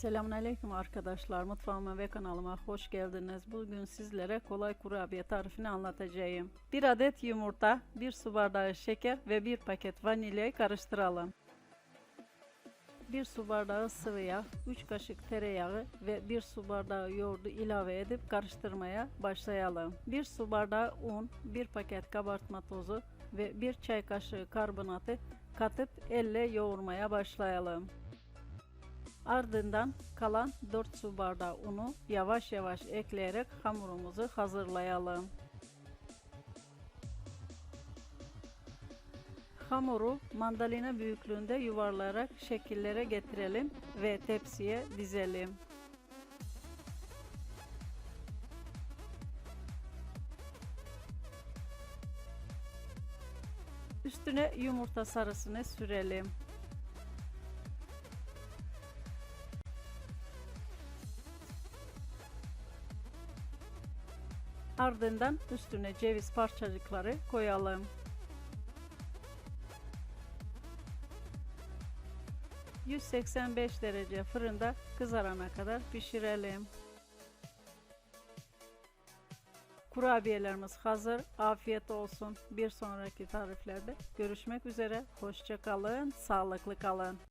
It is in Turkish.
Selamünaleyküm arkadaşlar. Mutfağıma ve kanalıma hoş geldiniz. Bugün sizlere kolay kurabiye tarifini anlatacağım. Bir adet yumurta, bir su bardağı şeker ve bir paket vanilyayı karıştıralım. Bir su bardağı sıvı yağ, 3 kaşık tereyağı ve bir su bardağı yoğurdu ilave edip karıştırmaya başlayalım. Bir su bardağı un, bir paket kabartma tozu ve bir çay kaşığı karbonatı katıp elle yoğurmaya başlayalım. Ardından kalan 4 su bardağı unu yavaş yavaş ekleyerek hamurumuzu hazırlayalım. Hamuru mandalina büyüklüğünde yuvarlayarak şekillere getirelim ve tepsiye dizelim. Üstüne yumurta sarısını sürelim. Ardından üstüne ceviz parçacıkları koyalım. ...185 derece fırında kızarana kadar pişirelim. Kurabiyelerimiz hazır. Afiyet olsun. Bir sonraki tariflerde görüşmek üzere. Hoşça kalın, sağlıklı kalın.